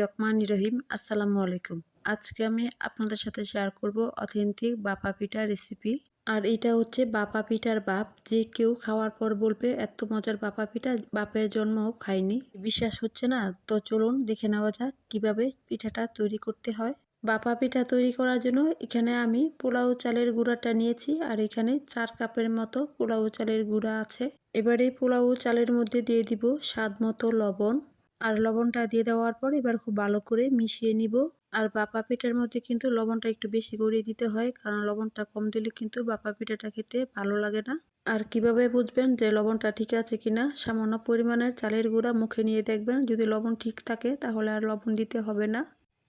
রহমান রহিম, আসসালামু আলাইকুম। আজকে আমি আপনাদের সাথে শেয়ার করব অথেন্টিক বাপা পিঠার রেসিপি আর এটা হচ্ছে বাপা পিঠার বাপ, যে কেউ খাওয়ার পর বলবে, এত মজার বাপা পিঠা, বাপের জন্মও খায়নি। বিশ্বাস হচ্ছে না? তো চলুন দেখে নেওয়া যাক কীভাবে পিঠাটা তৈরি করতে হয়। বাপা পিঠা তৈরি করার জন্য এখানে আমি পোলাও চালের গুঁড়াটা নিয়েছি, আর এখানে চার কাপের মতো পোলাও চালের গুঁড়া আছে। এবারে পোলাও চালের মধ্যে দিয়ে দিব স্বাদ মতো লবণ। আর লবণটা দিয়ে দেওয়ার পর এবার খুব ভালো করে মিশিয়ে নিব। আর বাপা পিঠার মধ্যে কিন্তু লবণটা একটু বেশি করে দিতে হয়, কারণ লবণটা কম দিলে কিন্তু বাপা পিঠাটা খেতে ভালো লাগে না। আর কীভাবে বুঝবেন যে লবণটা ঠিক আছে কিনা সামান্য পরিমাণের চালের গুঁড়া মুখে নিয়ে দেখবেন। যদি লবণ ঠিক থাকে, তাহলে আর লবণ দিতে হবে না।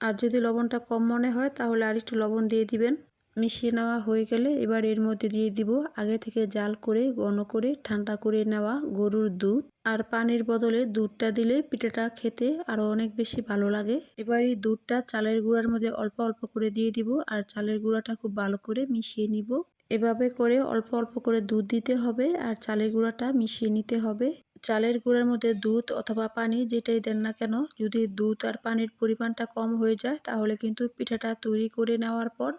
আর যদি লবণটা কম মনে হয়, তাহলে আর একটু লবণ দিয়ে দিবেন। মিশিয়ে নেওয়া হয়ে গেলে এবার এর মধ্যে দিয়ে দিব আগে থেকে জাল করে, ঘন করে, ঠান্ডা করে নেওয়া গরুর দুধ। আর পানির বদলে দুধটা দিলে পিঠাটা খেতে আরও অনেক বেশি ভালো লাগে। এবার এই দুধটা চালের গুঁড়ার মধ্যে অল্প অল্প করে দিয়ে দিব আর চালের গুঁড়াটা খুব ভালো করে মিশিয়ে নিব। এভাবে করে অল্প অল্প করে দুধ দিতে হবে আর চালের গুঁড়াটা মিশিয়ে নিতে হবে। চালের গুঁড়ার মধ্যে দুধ অথবা পানি যেটাই দেন না কেন, যদি দুধ আর পানির পরিমাণটা কম হয়ে যায় তাহলে কিন্তু পিঠাটা তৈরি করে নেওয়ার পর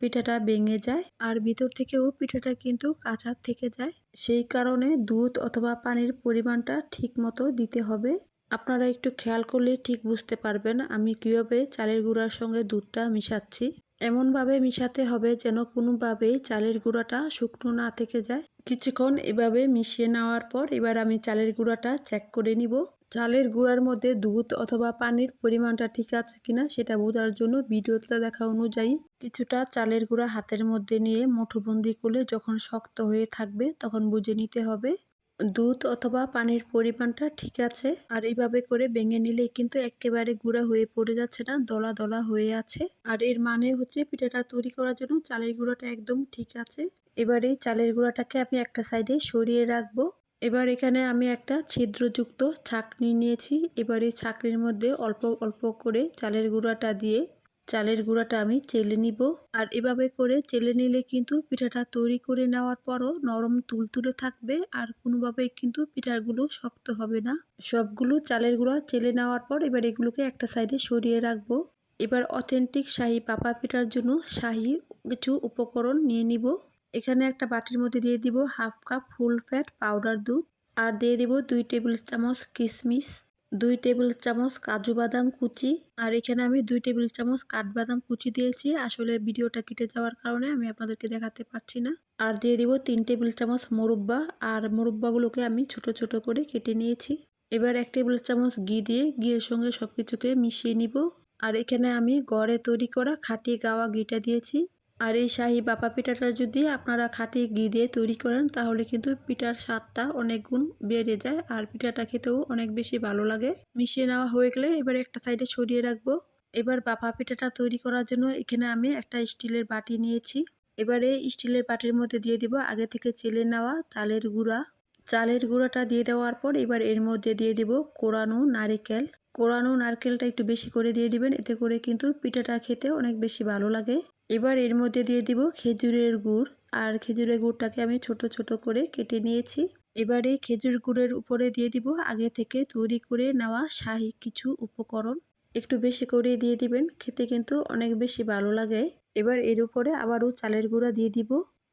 পিঠাটা ভেঙে যায় আর ভিতর থেকেও পিঠাটা কিন্তু কাঁচা থেকে যায়। সেই কারণে দুধ অথবা পানির পরিমাণটা ঠিক মতো দিতে হবে। আপনারা একটু খেয়াল করলে ঠিক বুঝতে পারবেন আমি কীভাবে চালের গুঁড়ার সঙ্গে দুধটা মিশাচ্ছি। এমনভাবে মিশাতে হবে যেন কোনোভাবেই চালের গুঁড়াটা শুকনো না থেকে যায়। কিছুক্ষণ এভাবে মিশিয়ে নেওয়ার পর এবার আমি চালের গুঁড়াটা চেক করে নিব। চালের গুঁড়ার মধ্যে দুধ অথবা পানির পরিমাণটা ঠিক আছে কিনা সেটা বোঝার জন্য ভিডিওতে দেখা অনুযায়ী কিছুটা চালের গুঁড়া হাতের মধ্যে নিয়ে মুঠোবন্দি করলে যখন শক্ত হয়ে থাকবে তখন বুঝে নিতে হবে দুধ অথবা পানির পরিমাণটা ঠিক আছে। আর এইভাবে করে ভেঙে নিলে কিন্তু একেবারে গুঁড়া হয়ে পড়ে যাচ্ছে না, দলা দলা হয়ে আছে। আর এর মানে হচ্ছে পিঠাটা তৈরি করার জন্য চালের গুঁড়াটা একদম ঠিক আছে। এবারে চালের গুঁড়াটাকে আমি একটা সাইডে সরিয়ে রাখব। এবার এখানে আমি একটা ছিদ্রযুক্ত ছাকনি নিয়েছি। এবার এই ছাকনির মধ্যে অল্প অল্প করে চালের গুঁড়াটা দিয়ে চালের গুঁড়াটা আমি চেলে নিব। আর এভাবে করে চেলে নিলে কিন্তু পিঠাটা তৈরি করে নেওয়ার পরও নরম তুলতুলে থাকবে আর কোনোভাবে কিন্তু পিঠাগুলো শক্ত হবে না। সবগুলো চালের গুঁড়া চেলে নেওয়ার পর এবার এগুলোকে একটা সাইডে সরিয়ে রাখব। এবার অথেন্টিক শাহি পাপা পিঠার জন্য শাহি কিছু উপকরণ নিয়ে নিব। এখানে একটা বাটির মধ্যে দিয়ে দিব half cup full fat powder দুধ আর দিয়ে দিব দুই টেবিল চামচ কিশমিশ দুই টেবিল চামচ কাজু বাদাম কুচি আর এখানে আমি দুই টেবিল চামচ কাঠবাদাম কুচি দিয়েছি। আসলে ভিডিওটা কেটে যাওয়ার কারণে আমি আপনাদেরকে দেখাতে পারছি না। আর দিয়ে দিব তিন টেবিল চামচ মুরব্বা আর মুরব্বাগুলোকে আমি ছোট ছোট করে কেটে নিয়েছি। এবার এক টেবিল চামচ ঘি দিয়ে ঘিয়ের সঙ্গে সব কিছুকে মিশিয়ে নিব। আর এখানে আমি গড়ে তৈরি করা খাটি গাওয়া ঘিটা দিয়েছি। আর এই শাহি বাপা পিঠাটা যদি আপনারা খাঁটি ঘি দিয়ে তৈরি করেন, তাহলে কিন্তু পিঠার স্বাদটা অনেক গুণ বেড়ে যায় আর পিঠাটা খেতেও অনেক বেশি ভালো লাগে। মিশিয়ে নেওয়া হয়ে গেলে এবার একটা সাইডে ছড়িয়ে রাখব। এবার বাপা পিঠাটা তৈরি করার জন্য এখানে আমি একটা স্টিলের বাটি নিয়েছি। এবারে স্টিলের বাটির মধ্যে দিয়ে দিব আগে থেকে চেলে নেওয়া চালের গুঁড়া। চালের গুঁড়াটা দিয়ে দেওয়ার পর এবার এর মধ্যে দিয়ে দিব কোরানো নারিকেল। কোরানো নারকেলটা একটু বেশি করে দিয়ে দিবেন, এতে করে কিন্তু পিঠাটা খেতে অনেক বেশি ভালো লাগে। এবার এর মধ্যে দিয়ে দিব খেজুরের গুড়, আর খেজুরের গুড়টাকে আমি ছোট ছোট করে কেটে নিয়েছি। এবারে খেজুর গুড়ের উপরে দিয়ে দিব আগে থেকে তৈরি করে নেওয়া শাহি কিছু উপকরণ। একটু বেশি করে দিয়ে দিবেন, খেতে কিন্তু অনেক বেশি ভালো লাগে। এবার এর উপরে আবারও চালের গুঁড়া দিয়ে দিব।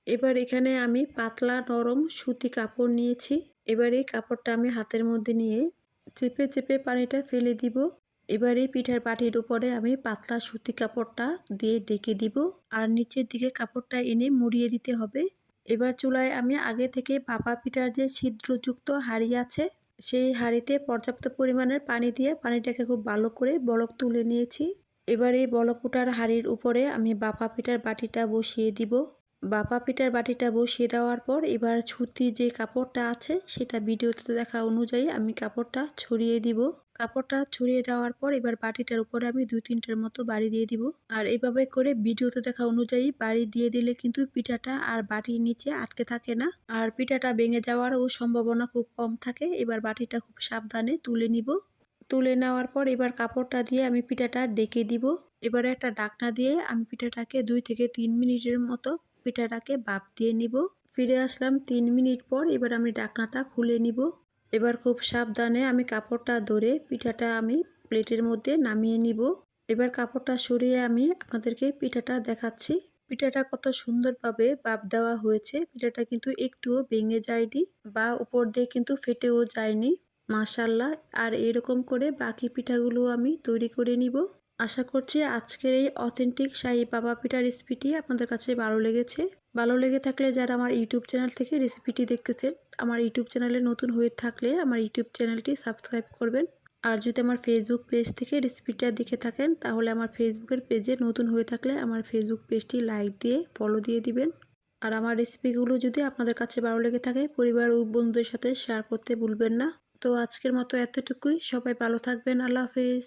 এবার এখানে আমি পাতলা নরম সুতি কাপড় নিয়েছি। এবার এই কাপড়টা আমি হাতের মধ্যে নিয়ে চেপে চেপে পানিটা ফেলে দিব। এবার এই পিঠার বাটির উপরে আমি পাতলা সুতি কাপড়টা দিয়ে ডেকে দিব। আর নিচের দিকে কাপড়টা এনে মুড়িয়ে দিতে হবে। এবার চুলায় আমি আগে থেকে ভাপা পিঠার যে ছিদ্রযুক্ত হাঁড়ি আছে, সেই হাঁড়িতে পর্যাপ্ত পরিমাণের পানি দিয়ে পানিটাকে খুব ভালো করে বলক তুলে নিয়েছি। এবার এই বলক ওঠার হাঁড়ির উপরে আমি বাপা পিঠার বাটিটা বসিয়ে দিব। বাপা পিঠার বাটিটা বসিয়ে দেওয়ার পর এবার ছুতি যে কাপড়টা আছে সেটা ভিডিওতে দেখা অনুযায়ী আমি কাপড়টা ছড়িয়ে দিব। কাপড়টা ছড়িয়ে দেওয়ার পর এবার বাটিটার উপরে আমি দুই তিনটার মতো বাড়ি দিয়ে দিব। আর এভাবে করে ভিডিওতে দেখা অনুযায়ী বাড়ি দিয়ে দিলে কিন্তু পিঠাটা আর বাটির নিচে আটকে থাকে না। আর পিঠাটা ভেঙে যাওয়ারও সম্ভাবনা খুব কম থাকে। এবার বাটিটা খুব সাবধানে তুলে নিব। তুলে নেওয়ার পর এবার কাপড়টা দিয়ে আমি পিঠাটা ডেকে দিব। এবারে একটা ডাকনা দিয়ে আমি পিঠাটাকে দুই থেকে তিন মিনিটের মতো পিঠাটাকে বাপ দিয়ে নিব। ফিরে আসলাম তিন মিনিট পর, এবার আমি ডাকনাটা খুলে নিব। এবার খুব সাবধানে আমি কাপড়টা ধরে পিঠাটা আমি প্লেটের মধ্যে নামিয়ে নিব। এবার কাপড়টা সরিয়ে আমি আপনাদেরকে পিঠাটা দেখাচ্ছি। পিঠাটা কত সুন্দরভাবে বাপ দেওয়া হয়েছে। পিঠাটা কিন্তু একটুও ভেঙে যায়নি বা উপর দিয়ে কিন্তু ফেটেও যায়নি। মাশাল্লাহ আর এরকম করে বাকি পিঠাগুলো আমি তৈরি করে নিব। আশা করছি আজকের এই অথেন্টিক শাহি বাবা পিঠা রেসিপিটি আপনাদের কাছে ভালো লেগেছে। ভালো লেগে থাকলে যারা আমার ইউটিউব চ্যানেল থেকে রেসিপিটি দেখতেছেন, আমার ইউটিউব চ্যানেলে নতুন হয়ে থাকলে আমার ইউটিউব চ্যানেলটি সাবস্ক্রাইব করবেন। আর যদি আমার ফেসবুক পেজ থেকে রেসিপিটা দেখে থাকেন, তাহলে আমার ফেসবুকের পেজে নতুন হয়ে থাকলে আমার ফেসবুক পেজটি লাইক দিয়ে ফলো দিয়ে দিবেন। আর আমার রেসিপিগুলো যদি আপনাদের কাছে ভালো লেগে থাকে, পরিবার ও বন্ধুদের সাথে শেয়ার করতে ভুলবেন না। তো আজকের মতো এতটুকুই, সবাই ভালো থাকবেন, আল্লাহ হাফেজ।